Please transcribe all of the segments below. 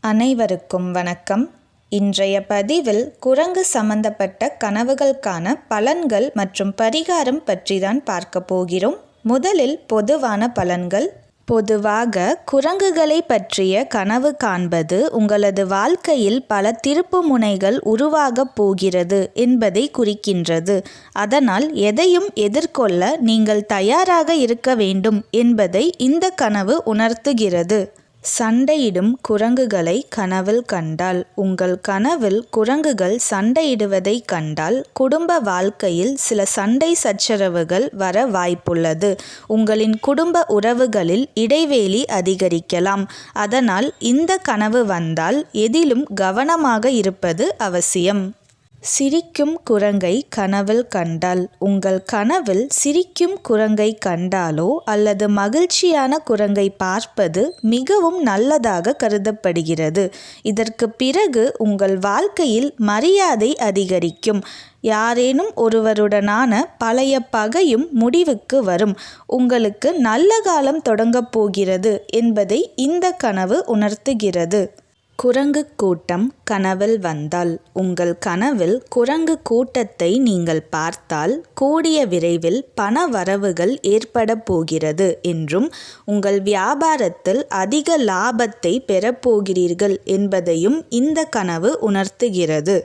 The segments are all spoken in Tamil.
அனைவருக்கும் வணக்கம். இன்றைய பதிவில் குரங்கு சம்பந்தப்பட்ட கனவுகளுக்கான பலன்கள் மற்றும் பரிகாரம் பற்றி தான் பார்க்க போகிறோம். முதலில் பொதுவான பலன்கள். பொதுவாக குரங்குகளை பற்றிய கனவு காண்பது உங்களது வாழ்க்கையில் பல திருப்பு முனைகள் உருவாகப் போகிறது என்பதை குறிக்கின்றது. அதனால் எதையும் எதிர்கொள்ள நீங்கள் தயாராக இருக்க வேண்டும் என்பதை இந்த கனவு உணர்த்துகிறது. சண்டையிடும் குரங்குகளை கனவில் கண்டால் உங்கள் கனவில் குரங்குகள் சண்டையிடுவதை கண்டால் குடும்ப வாழ்க்கையில் சில சண்டை சச்சரவுகள் வர வாய்ப்புள்ளது. உங்களின் குடும்ப உறவுகளில் இடைவெளி அதிகரிக்கலாம். அதனால் இந்த கனவு வந்தால் எதிலும் கவனமாக இருப்பது அவசியம். சிரிக்கும் குரங்கை கனவில் கண்டால் உங்கள் கனவில் சிரிக்கும் குரங்கை கண்டாலோ அல்லது மகிழ்ச்சியான குரங்கை பார்ப்பது மிகவும் நல்லதாக கருதப்படுகிறது. இதற்கு பிறகு உங்கள் வாழ்க்கையில் மரியாதை அதிகரிக்கும். யாரேனும் ஒருவருடனான பழைய பகையும் முடிவுக்கு வரும். உங்களுக்கு நல்ல காலம் தொடங்கப் போகிறது என்பதை இந்த கனவு உணர்த்துகிறது. குரங்கு கூட்டம் கனவில் வந்தால் உங்கள் கனவில் குரங்கு கூட்டத்தை நீங்கள் பார்த்தால் கூடிய விரைவில் பண வரவுகள் ஏற்பட போகிறது என்றும் உங்கள் வியாபாரத்தில் அதிக லாபத்தை பெறப்போகிறீர்கள் என்பதையும் இந்த கனவு உணர்த்துகிறது.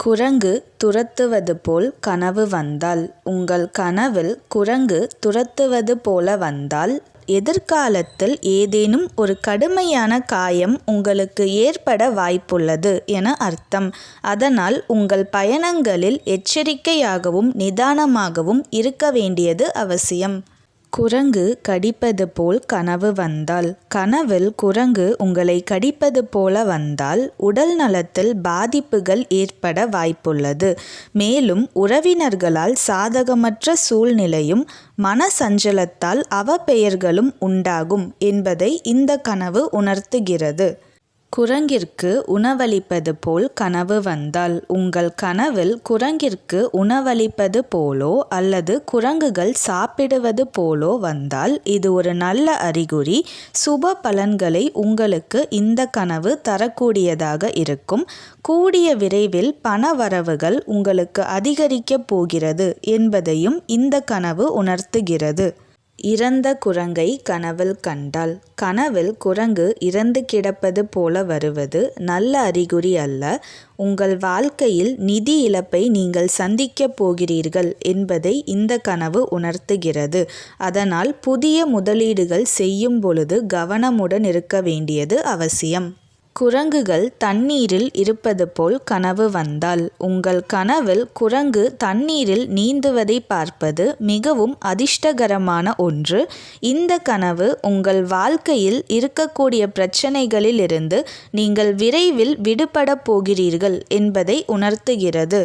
குரங்கு துரத்துவது போல் கனவு வந்தால் உங்கள் கனவில் குரங்கு துரத்துவது போல வந்தால் எதிர்காலத்தில் ஏதேனும் ஒரு கடுமையான காயம் உங்களுக்கு ஏற்பட வாய்ப்புள்ளது என அர்த்தம். அதனால் உங்கள் பயணங்களில் எச்சரிக்கையாகவும் நிதானமாகவும் இருக்க வேண்டியது அவசியம். குரங்கு கடிப்பது போல் கனவு வந்தால் கனவில் குரங்கு உங்களை கடிப்பது போல வந்தால் உடல் நலத்தில் பாதிப்புகள் ஏற்பட வாய்ப்புள்ளது. மேலும் உறவினர்களால் சாதகமற்ற சூழ்நிலையும் மன சஞ்சலத்தால் அவப்பெயர்களும் உண்டாகும் என்பதை இந்த கனவு உணர்த்துகிறது. குரங்கிற்கு உணவளிப்பது போல் கனவு வந்தால் உங்கள் கனவில் குரங்கிற்கு உணவளிப்பது போலோ அல்லது குரங்குகள் சாப்பிடுவது போலோ வந்தால் இது ஒரு நல்ல அறிகுறி. சுப பலன்களை உங்களுக்கு இந்த கனவு தரக்கூடியதாக இருக்கும். கூடிய விரைவில் பண வரவுகள் உங்களுக்கு அதிகரிக்கப் போகிறது என்பதையும் இந்த கனவு உணர்த்துகிறது. இறந்த குரங்கை கனவில் கண்டால் கனவில் குரங்கு இறந்து கிடப்பது போல வருவது நல்ல அறிகுறி அல்ல. உங்கள் வாழ்க்கையில் நிதி இழப்பை நீங்கள் சந்திக்கப் போகிறீர்கள் என்பதை இந்த கனவு உணர்த்துகிறது. அதனால் புதிய முதலீடுகள் செய்யும் பொழுது கவனமுடன் இருக்க வேண்டியது அவசியம். குரங்குகள் தண்ணீரில் இருப்பது போல் கனவு வந்தால். உங்கள் கனவில் குரங்கு தண்ணீரில் நீந்துவதை பார்ப்பது மிகவும் அதிர்ஷ்டகரமான ஒன்று. இந்த கனவு உங்கள் வாழ்க்கையில் இருக்கக்கூடிய பிரச்சனைகளிலிருந்து நீங்கள் விரைவில் விடுபடப் போகிறீர்கள் என்பதை உணர்த்துகிறது.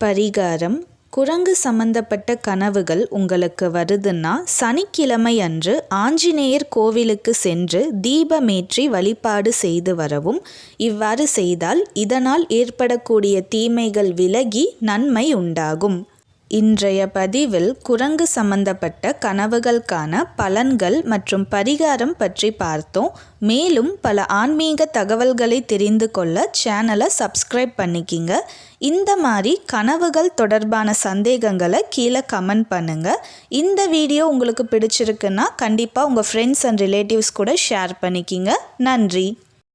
பரிகாரம் குரங்கு சம்பந்தப்பட்ட கனவுகள் உங்களுக்கு வருதுன்னா சனிக்கிழமை அன்று ஆஞ்சநேயர் கோவிலுக்கு சென்று தீபமேற்றி வழிபாடு செய்து வரவும். இவ்வாறு செய்தால் இதனால் ஏற்படக்கூடிய தீமைகள் விலகி நன்மை உண்டாகும். இன்றைய பதிவில் குரங்கு சம்பந்தப்பட்ட கனவுகளுக்கான பலன்கள் மற்றும் பரிகாரம் பற்றி பார்த்தோம். மேலும் பல ஆன்மீக தகவல்களை தெரிந்து கொள்ள சேனலை சப்ஸ்கிரைப் பண்ணிக்கிங்க. இந்த மாதிரி கனவுகள் தொடர்பான சந்தேகங்களை கீழே கமெண்ட் பண்ணுங்கள் இந்த வீடியோ உங்களுக்கு பிடிச்சிருக்குன்னா கண்டிப்பாக உங்கள் ஃப்ரெண்ட்ஸ் அண்ட் ரிலேட்டிவ்ஸ் கூட ஷேர் பண்ணிக்கிங்க. நன்றி.